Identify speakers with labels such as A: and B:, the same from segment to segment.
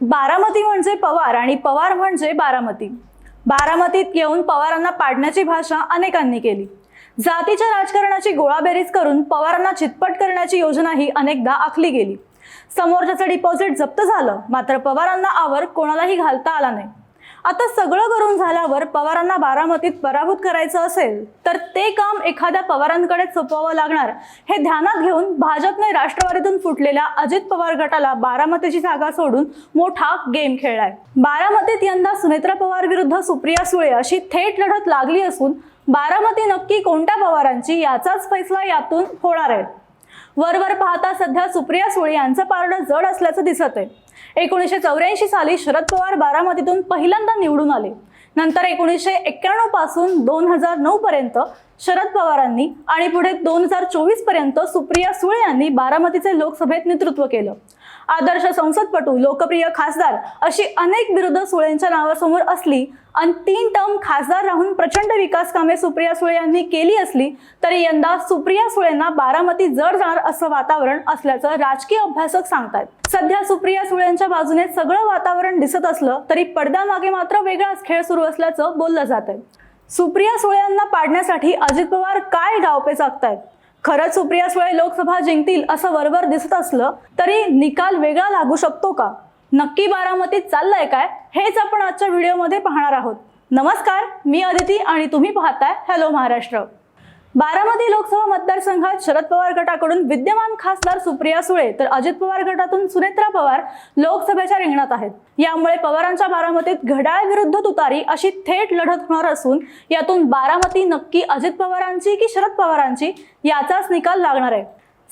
A: बारामती म्हणजे पवार आणि पवार म्हणजे बारामती. बारामतीत येऊन पवारांना पाडण्याची भाषा अनेकांनी केली. जातीच्या राजकारणाची गोळाबेरीज करून पवारांना चितपट करण्याची योजनाही अनेकदा आखली गेली. समोरच्याचं डिपॉझिट जप्त झालं मात्र पवारांना आवर कोणालाही घालता आला नाही. आता सगळं करून झाल्यावर पवारांना बारामतीत पराभूत करायचं असेल तर ते काम एखाद्या पवारांकडे सोपवावं लागणार. हे ध्यानात घेऊन भाजपने राष्ट्रवादीतून फुटलेल्या अजित पवार गटाला बारामतीची जागा सोडून मोठा गेम खेळलाय. बारामतीत यंदा सुनेत्रा पवार विरुद्ध सुप्रिया सुळे अशी थेट लढत लागली असून बारामती नक्की कोणत्या पवारांची याचाच फैसला यातून होणार आहे. वरवर पाहता सध्या सुप्रिया सुळे यांचं पारडं जड असल्याचं दिसत आहे एकोणीसशे चौऱ्याऐंशी साली शरद पवार बारामतीतून पहिल्यांदा निवडून आले. नंतर एकोणीसशे एक्क्याण्णवपासून दोन हजार नऊ पर्यंत शरद पवारांनी आणि पुढे दोन हजार चोवीसपर्यंत सुप्रिया सुळे यांनी बारामतीचे लोकसभेत नेतृत्व केलं. आदर्श संसदपटू लोकप्रिय खासदार अशी अनेक विरुद्ध सुळेंच्या नावासमोर असली आणि तीन टर्म खासदार राहून प्रचंड विकास कामे सुप्रिया सुळे यांनी केली असली तरी यंदा सुप्रिया सुळेंना बारामती जड जाणार असं वातावरण असल्याचं राजकीय अभ्यासक सांगतात सध्या सुप्रिया सुळेंच्या बाजूने सगळं वातावरण दिसत असलं तरी पडद्यामागे मात्र वेगळाच खेळ सुरू असल्याचं बोललं जात आहे सुप्रिया सुळे यांना पाडण्यासाठी अजित पवार काय डावपे आखतायत खरंच सुप्रिया सुळे लोकसभा जिंकतील असं वरवर दिसत असलं तरी निकाल वेगळा लागू शकतो का? नक्की बारामतीत चाललंय काय? हेच आपण आजच्या व्हिडिओमध्ये पाहणार आहोत. नमस्कार मी अदिती आणि तुम्ही पाहताय हॅलो महाराष्ट्र बारामती लोकसभा मतदारसंघात शरद पवार गटाकडून विद्यमान खासदार सुप्रिया सुळे तर अजित पवार गटातून सुनेत्रा पवार लोकसभेच्या रिंगणात आहेत. यामुळे पवारांच्या बारामतीत घड्याळ विरुद्ध तुतारी अशी थेट लढत होणार असून यातून बारामती नक्की अजित पवारांची की शरद पवारांची याचाच निकाल लागणार आहे.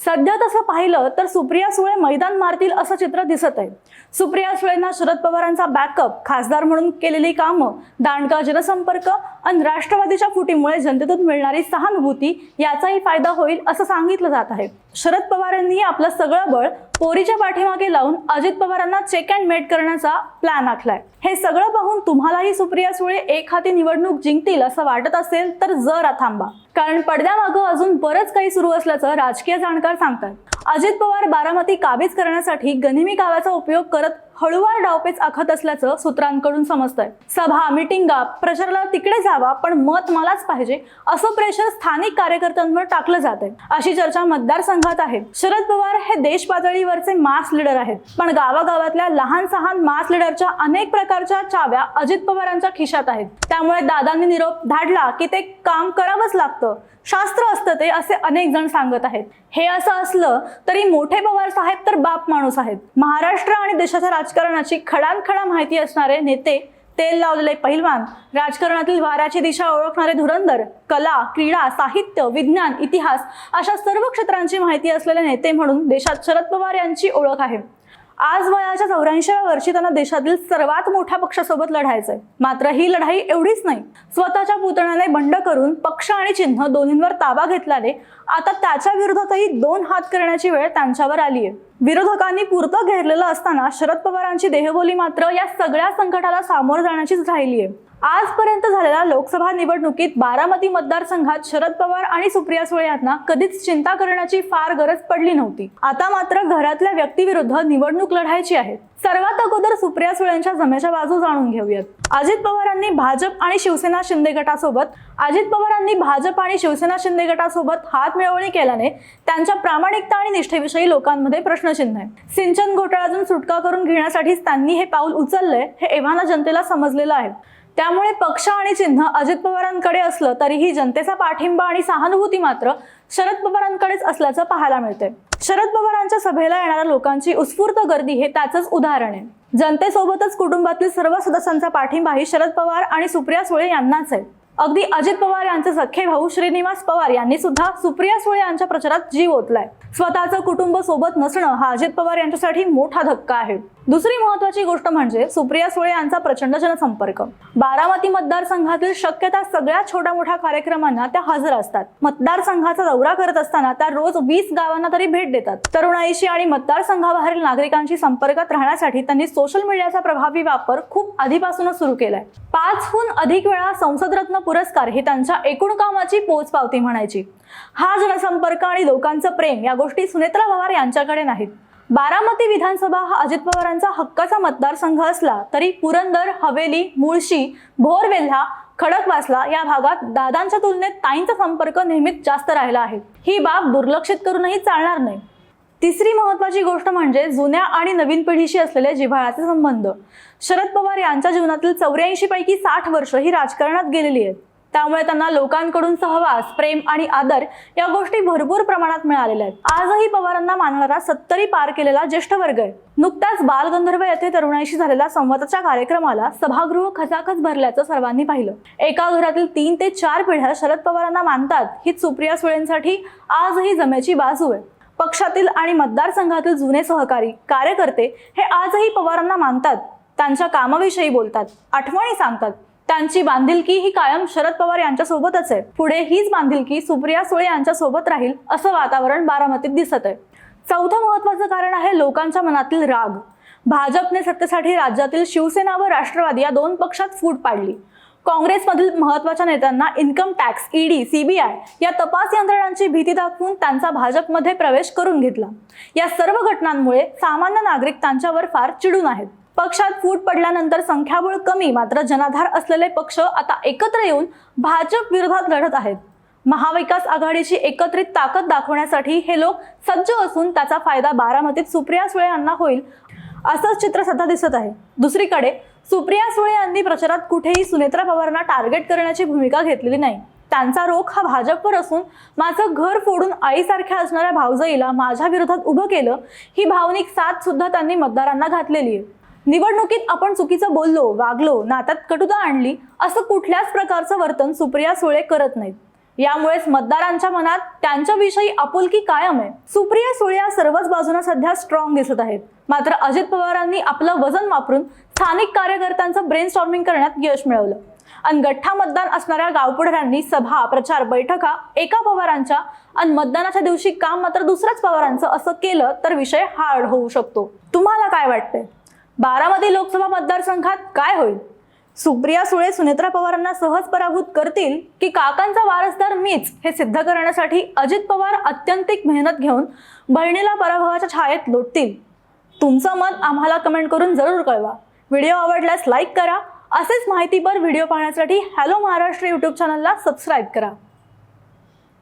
A: सध्या तसं पाहिलं तर सुप्रिया सुळे मैदान मारतील असं चित्र दिसत आहे. सुप्रिया सुळेंना शरद पवारांचा बॅकअप खासदार म्हणून केलेली कामं दांडका जनसंपर्क आणि राष्ट्रवादीच्या फुटीमुळे जनतेतून मिळणारी सहानुभूती याचाही फायदा होईल असं सांगितलं जात आहे. शरद पवारांनी आपलं सगळं बळ पोरीच्या पाठीमागे लावून अजित पवारांना चेक अँड मेट करण्याचा प्लॅन आखलाय. हे सगळं पाहून तुम्हालाही सुप्रिया सुळे एक हाती निवडणूक जिंकतील असं वाटत असेल तर जरा थांबा. कारण पडद्यामागं अजून बरंच काही सुरू असल्याचं राजकीय जाणकार सांगतात अजित पवार बारामती काबीज करण्यासाठी गनिमी गावाचा उपयोग करत हळुवार डावपेच आखत असल्याचं सूत्रांकडून समजतंय. सभा मिटिंगा प्रचाराला तिकडे जावा पण मत मलाच पाहिजे असं प्रेशर स्थानिक कार्यकर्त्यांवर टाकलं जात आहे अशी चर्चा मतदारसंघात आहे. शरद पवार हे देश पातळीवरचे मास लीडर आहेत. पण गावागावातल्या लहान सहान मास लीडरच्या अनेक प्रकारच्या चाव्या अजित पवारांच्या खिशात आहेत. त्यामुळे दादांनी निरोप धाडला की ते काम करावंच लागतं. शास्त्र असतं ते असे अनेक जण सांगत आहेत. हे असं असलं तरी मोठे पवार साहेब तर बाप माणूस आहेत. महाराष्ट्र आणि देशाच्या राजकारणाची खडानखडा माहिती असणारे नेते तेल लावलेले पहिलवान राजकारणातील वाऱ्याची दिशा ओळखणारे धुरंधर कला क्रीडा साहित्य विज्ञान इतिहास अशा सर्व क्षेत्रांची माहिती असलेले नेते म्हणून देशात शरद पवार यांची ओळख आहे. आज वयाच्या चौऱ्याऐंशीव्या वर्षी त्यांना देशातील सर्वात मोठ्या पक्षासोबत लढायचंय. मात्र ही लढाई एवढीच नाही. स्वतःच्या पुतण्याने बंड करून पक्ष आणि चिन्ह दोन्हींवर ताबा घेतल्याने आता त्याच्या विरोधातही दोन हात करण्याची वेळ त्यांच्यावर आली आहे विरोधकांनी पुरतं घेरलेलं असताना शरद पवारांची देहबोली मात्र या सगळ्या संकटाला सामोरं जाण्याचीच राहिली आहे आजपर्यंत झालेल्या लोकसभा निवडणुकीत बारामती मतदारसंघात शरद पवार आणि सुप्रिया सुळे यांना कधीच चिंता करण्याची फार गरज पडली नव्हती. आता मात्र घरातल्या व्यक्तीविरुद्ध निवडणूक लढायची आहे. सर्वात अगोदर सुप्रिया सुळेंच्या जमेच्या बाजू जाणून घेऊयात. अजित पवारांनी भाजप आणि शिवसेना शिंदे गटासोबत अजित पवारांनी भाजप आणि शिवसेना शिंदे गटासोबत हात मिळवणी केल्याने त्यांच्या प्रामाणिकता आणि निष्ठेविषयी लोकांमध्ये प्रश्नचिन्ह आहे. सिंचन घोटाळ्यातून सुटका करून घेण्यासाठीच त्यांनी हे पाऊल उचललंय हे एव्हाना जनतेला समजलेलं आहे. त्यामुळे पक्ष आणि चिन्ह अजित पवारांकडे असलं तरीही जनतेचा पाठिंबा आणि सहानुभूती मात्र शरद पवारांकडेच असल्याचं पाहायला मिळते शरद पवारांच्या सभेला येणाऱ्या लोकांची उत्स्फूर्त गर्दी हे त्याचंच उदाहरण आहे. जनतेसोबतच कुटुंबातील सर्व सदस्यांचा पाठिंबाही शरद पवार आणि सुप्रिया सुळे यांनाच आहे. अगदी अजित पवार यांचे सख्खे भाऊ श्रीनिवास पवार यांनी सुद्धा सुप्रिया सुळे यांच्या प्रचारात जीव ओतलाय. स्वतःचं कुटुंब सोबत नसणं हा अजित पवार यांच्यासाठी मोठा धक्का आहे. दुसरी महत्वाची गोष्ट म्हणजे सुप्रिया सुळे यांचा प्रचंड जनसंपर्क. बारामती मतदारसंघातील शक्यता सगळ्या छोट्या मोठ्या कार्यक्रमांना त्या हजर असतात. मतदारसंघाचा दौरा करत असताना त्या रोज वीस गावांना तरी भेट देतात. तरुणाईशी आणि मतदारसंघाबाहेरील नागरिकांशी संपर्कात राहण्यासाठी त्यांनी सोशल मीडियाचा प्रभावी वापर खूप आधीपासूनच सुरू केलाय. पाचहून अधिक वेळा संसदरत्न पुरस्कार हे त्यांच्या एकूण कामाची पोचपावती म्हणायची. हा जनसंपर्क आणि लोकांचं प्रेम या गोष्टी सुनेत्रा पवार यांच्याकडे नाहीत. बारामती विधानसभा हा अजित पवारांचा हक्काचा मतदारसंघ असला तरी पुरंदर हवेली मुळशी भोरवेल्हा खडकवासला या भागात दादांच्या तुलनेत ताईंचा संपर्क नेहमीच जास्त राहिला आहे. ही बाब दुर्लक्षित करूनही चालणार नाही. तिसरी महत्वाची गोष्ट म्हणजे जुन्या आणि नवीन पिढीशी असलेले जिव्हाळाचे संबंध. शरद पवार यांच्या जीवनातील चौऱ्याऐंशी पैकी साठ वर्ष ही राजकारणात गेलेली आहेत. त्यामुळे त्यांना लोकांकडून सहवास प्रेम आणि आदर या गोष्टी भरपूर प्रमाणात मिळालेल्या आहेत. आजही पवारांना मानणारा सत्तरी पार केलेला ज्येष्ठ वर्ग आहे. नुकताच बालगंधर्व येथे तरुणाईशी झालेल्या संवादाच्या कार्यक्रमाला सभागृह खचाखच भरल्याचं सर्वांनी पाहिलं. एका घरातील तीन ते चार पिढ्या शरद पवारांना मानतात ही सुप्रिया सुळेंसाठी आजही जमेची बाजू आहे. पक्षातील आणि मतदारसंघातील जुने सहकारी कार्यकर्ते हे आजही पवारांना मानतात. त्यांच्या कामाविषयी बोलतात आठवणी सांगतात. त्यांची बांधिलकी ही कायम शरद पवार यांच्यासोबतच आहे. पुढे हीच बांधिलकी सुप्रिया सुळे यांच्यासोबत राहील असं वातावरण बारामतीत दिसत आहे. चौथं महत्वाचं कारण आहे लोकांच्या मनातील राग. भाजपने सत्तेसाठी राज्यातील शिवसेना व राष्ट्रवादी या दोन पक्षात फूट पाडली. काँग्रेसमधील महत्त्वाच्या नेत्यांना इन्कम टॅक्स ईडी सीबीआय या तपास यंत्रणांची भीती दाखवून त्यांचा भाजपमध्ये प्रवेश करून घेतला. या सर्व घटनांमुळे सामान्य नागरिक त्यांच्यावर फार चिडून आहेत. पक्षात फूट पडल्यानंतर संख्याबळ कमी मात्र जनाधार असलेले पक्ष आता एकत्र येऊन भाजप विरोधात लढत आहेत. महाविकास आघाडीची एकत्रित ताकद दाखवण्यासाठी हे लोक सज्ज असून त्याचा फायदा बारामतीत सुप्रिया सुळे यांना होईल असंच चित्र सध्या दिसत आहे. दुसरीकडे सुप्रिया सुळे यांनी प्रचारात कुठेही सुनेत्रा पवारांना टार्गेट करण्याची भूमिका घेतलेली नाही. त्यांचा रोख हा भाजपवर असून माझं घर फोडून आईसारख्या असणाऱ्या भावजईला माझ्या विरोधात उभं केलं ही भावनिक साथ सुद्धा त्यांनी मतदारांना घातलेली आहे. निवडणुकीत आपण चुकीचं बोललो वागलो नात्यात कटुता आणली असं कुठल्याच प्रकारचं वर्तन सुप्रिया सुळे करत नाहीत. यामुळेच मतदारांच्या मनात त्यांच्याविषयी आपुलकी कायम आहे. सुप्रिया सुळे या सर्वच बाजूने सध्या स्ट्रॉंग दिसत आहेत. मात्र अजित पवारांनी आपलं वजन वापरून स्थानिक कार्यकर्त्यांचं ब्रेन स्टॉर्मिंग करण्यात यश मिळवलं. आणि गठ्ठा मतदान असणाऱ्या गावपुढाऱ्यांनी सभा प्रचार बैठका एका पवारांच्या आणि मतदानाच्या दिवशी काम मात्र दुसऱ्याच पवारांचं असं केलं तर विषय हार्ड होऊ शकतो. तुम्हाला काय वाटतंय? बारामती लोकसभा मतदारसंघात काय होईल? सुप्रिया सुळे सुनेत्रा पवारांना सहज पराभूत करतील की काकांचा वारसदार मीच हे सिद्ध करण्यासाठी अजित पवार अत्यंतिक मेहनत घेऊन बहिणीला पराभवाच्या छायेत लोटतील? तुमचं मत आम्हाला कमेंट करून जरूर कळवा. व्हिडिओ आवडल्यास लाईक करा. असेच माहितीपर व्हिडिओ पाहण्यासाठी हॅलो महाराष्ट्र यूट्यूब चॅनलला सबस्क्राईब करा.